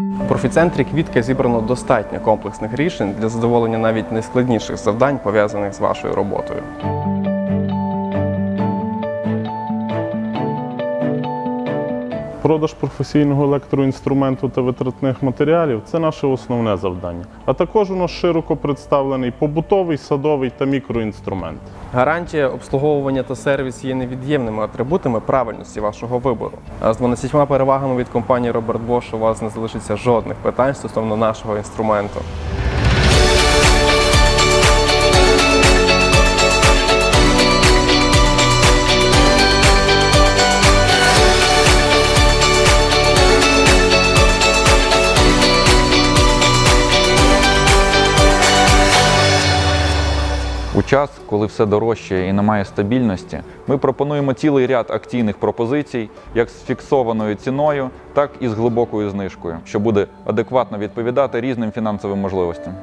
У профіцентрі Квітка зібрано достатньо комплексних рішень для задоволення навіть найскладніших завдань, пов'язаних з вашою роботою. Продаж професійного електроінструменту та витратних матеріалів це наше основне завдання. А також у нас широко представлений побутовий, садовий та мікроінструмент. Гарантія, обслуговування та сервіс є невід'ємними атрибутами правильності вашого вибору. А з 12 перевагами від компанії Роберт Bosch у вас не залишиться жодних питань стосовно нашого інструменту. У час, коли все дорожчає і немає стабільності, ми пропонуємо цілий ряд акційних пропозицій, як з фіксованою ціною, так і з глибокою знижкою, що буде адекватно відповідати різним фінансовим можливостям.